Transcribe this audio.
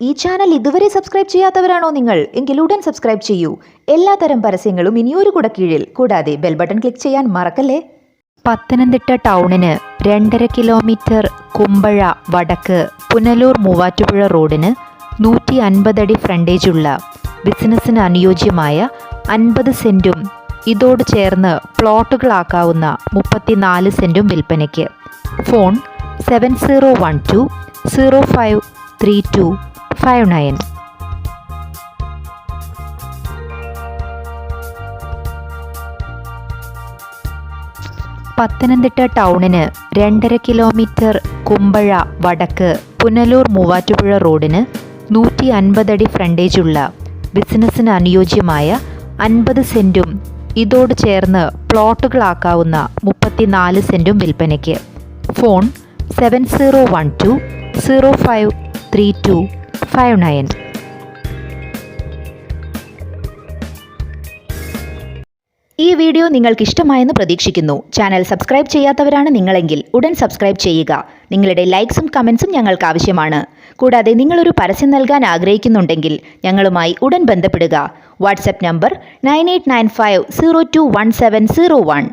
ഈ ചാനൽ ഇതുവരെ സബ്സ്ക്രൈബ് ചെയ്യാത്തവരാണോ നിങ്ങൾ? എങ്കിൽ ഉടൻ സബ്സ്ക്രൈബ് ചെയ്യൂ. എല്ലാത്തരം പരസ്യങ്ങളും ഇനിയൊരു കുട കീഴിൽ കൂടാതെ ബെൽ ബട്ടൺ ക്ലിക്ക് ചെയ്യാൻ മറക്കല്ലേ? പത്തനംതിട്ട ടൗണിന് രണ്ടര കിലോമീറ്റർ കുമ്പഴ വടക്ക് പുനലൂർ മൂവാറ്റുപുഴ റോഡിന് നൂറ്റി അൻപതടി ഫ്രണ്ടേജുള്ള ബിസിനസ്സിന് അനുയോജ്യമായ അൻപത് സെന്റും ഇതോട് ചേർന്ന് പ്ലോട്ടുകളാക്കാവുന്ന മുപ്പത്തിനാല് സെന്റും വിൽപ്പനയ്ക്ക്. Phone seven zero one two zero five three two nine Pathanamthitta ടൗണിന് രണ്ടര കിലോമീറ്റർ കുമ്പഴ വടക്ക് പുനലൂർ മൂവാറ്റുപുഴ റോഡിന് നൂറ്റി അൻപതടി ഫ്രണ്ടേജുള്ള ബിസിനസ്സിന് അനുയോജ്യമായ അൻപത് സെന്റും ഇതോട് ചേർന്ന് പ്ലോട്ടുകളാക്കാവുന്ന മുപ്പത്തിനാല് സെന്റും വിൽപ്പനയ്ക്ക്. Phone seven zero one two zero five three two five nine. ഈ വീഡിയോ നിങ്ങൾക്ക് ഇഷ്ടമായെന്ന് പ്രതീക്ഷിക്കുന്നു. ചാനൽ സബ്സ്ക്രൈബ് ചെയ്യാത്തവരാണ് നിങ്ങളെങ്കിൽ ഉടൻ സബ്സ്ക്രൈബ് ചെയ്യുക. നിങ്ങളുടെ ലൈക്സും കമൻസും ഞങ്ങൾക്ക് ആവശ്യമാണ് കൂടാതെ നിങ്ങളൊരു പരസ്യം നൽകാൻ ആഗ്രഹിക്കുന്നുണ്ടെങ്കിൽ ഞങ്ങളുമായി ഉടൻ ബന്ധപ്പെടുക. WhatsApp number nine eight nine five zero two one seven zero one.